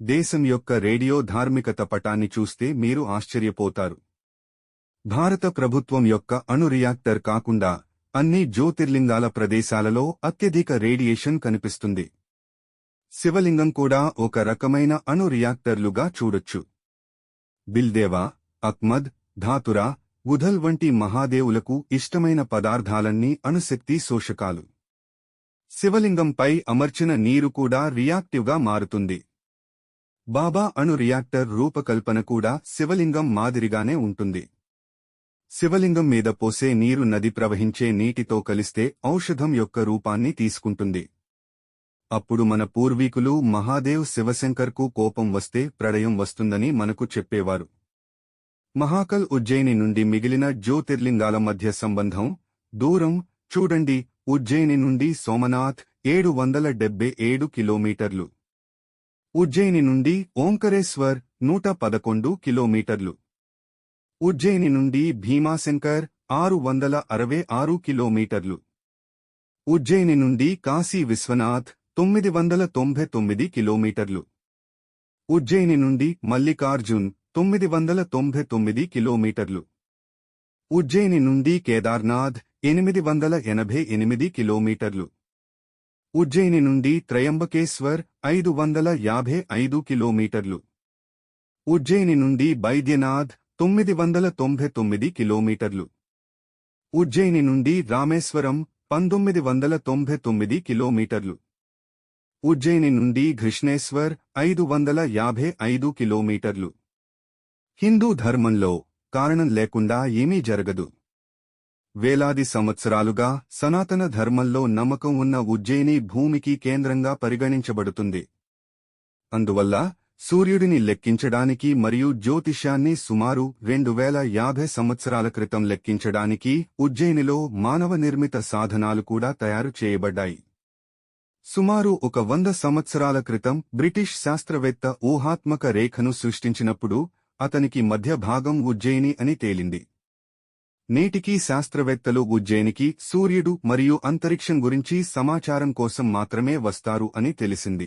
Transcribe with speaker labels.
Speaker 1: దేశం యొక్క రేడియో ధార్మికత పటాన్ని చూస్తే మీరు ఆశ్చర్యపోతారు. భారత ప్రభుత్వం యొక్క అణు రియాక్టర్ కాకుండా అన్ని జ్యోతిర్లింగాల ప్రదేశాలలో అత్యధిక రేడియేషన్ కనిపిస్తుంది. శివలింగం కూడా ఒక రకమైన అణు రియాక్టర్లుగా చూడొచ్చు. బిల్దేవా అక్మద్ ధాతురా ఉధల్ వంటి మహాదేవులకు ఇష్టమైన పదార్థాలన్నీ అణుశక్తి శోషకాలు. శివలింగంపై అమర్చిన నీరు కూడా రియాక్టివ్గా మారుతుంది. బాబా అణు రియాక్టర్ రూపకల్పన కూడా శివలింగం మాదిరిగానే ఉంటుంది. శివలింగం మీద పోసే నీరు నది ప్రవహించే నీటితో కలిస్తే ఔషధం యొక్క రూపాన్ని తీసుకుంటుంది. అప్పుడు మన పూర్వీకులు మహాదేవ్ శివశంకర్కు కోపం వస్తే ప్రళయం వస్తుందని మనకు చెప్పేవారు. మహాకల్ ఉజ్జయిని నుండి మిగిలిన జ్యోతిర్లింగాల మధ్య సంబంధం దూరం చూడండి ఉజ్జయిని నుండి సోమనాథ్ ఏడు వందల డెబ్బై ఏడు కిలోమీటర్లు. ఉజ్జయిని నుండి ఓంకరేశ్వర్ నూట పదకొండు కిలోమీటర్లు. ఉజ్జయిని నుండి భీమాశంకర్ ఆరు వందల అరవై ఆరు కిలోమీటర్లు. ఉజ్జయిని నుండి కాశీ విశ్వనాథ్ తొమ్మిది వందల తొంభై తొమ్మిది కిలోమీటర్లు. ఉజ్జయిని నుండి మల్లికార్జున్ తొమ్మిది వందల తొంభై తొమ్మిది కిలోమీటర్లు. ఉజ్జయిని నుండి కేదార్నాథ్ ఎనిమిది వందల ఎనభై ఎనిమిది కిలోమీటర్లు. ఉజ్జయిని నుండి త్రయంబకేశ్వర్ ఐదు వందల యాభై ఐదు కిలోమీటర్లు. ఉజ్జయిని నుండి బైద్యనాథ్ తొమ్మిది వందల తొంభై తొమ్మిది కిలోమీటర్లు. ఉజ్జయిని నుండి రామేశ్వరం పంతొమ్మిది వందల తొంభై తొమ్మిది కిలోమీటర్లు. ఉజ్జయిని నుండి ఘృష్ణేశ్వర్ ఐదు వందల యాభై ఐదు కిలోమీటర్లు. హిందూ ధర్మంలో కారణం లేకుండా ఏమీ జరగదు. వేలాది సంవత్సరాలుగా సనాతన ధర్మంలో నమ్మకం ఉన్న ఉజ్జయిని భూమికి కేంద్రంగా పరిగణించబడుతుంది. అందువల్ల సూర్యుడిని లెక్కించడానికి మరియు జ్యోతిష్యాన్ని సుమారు రెండు వేల యాభై సంవత్సరాల క్రితం లెక్కించడానికి ఉజ్జయినిలో మానవ నిర్మిత సాధనాలు కూడా తయారు చేయబడ్డాయి. సుమారు ఒక వంద సంవత్సరాల క్రితం బ్రిటిష్ శాస్త్రవేత్త ఊహాత్మక రేఖను సృష్టించినప్పుడు అతనికి మధ్య భాగం ఉజ్జయిని అని తేలింది. నేటికీ శాస్త్రవేత్తలు ఉజ్జయినికి సూర్యుడు మరియు అంతరిక్షం గురించి సమాచారం కోసం మాత్రమే వస్తారు అని తెలిసింది.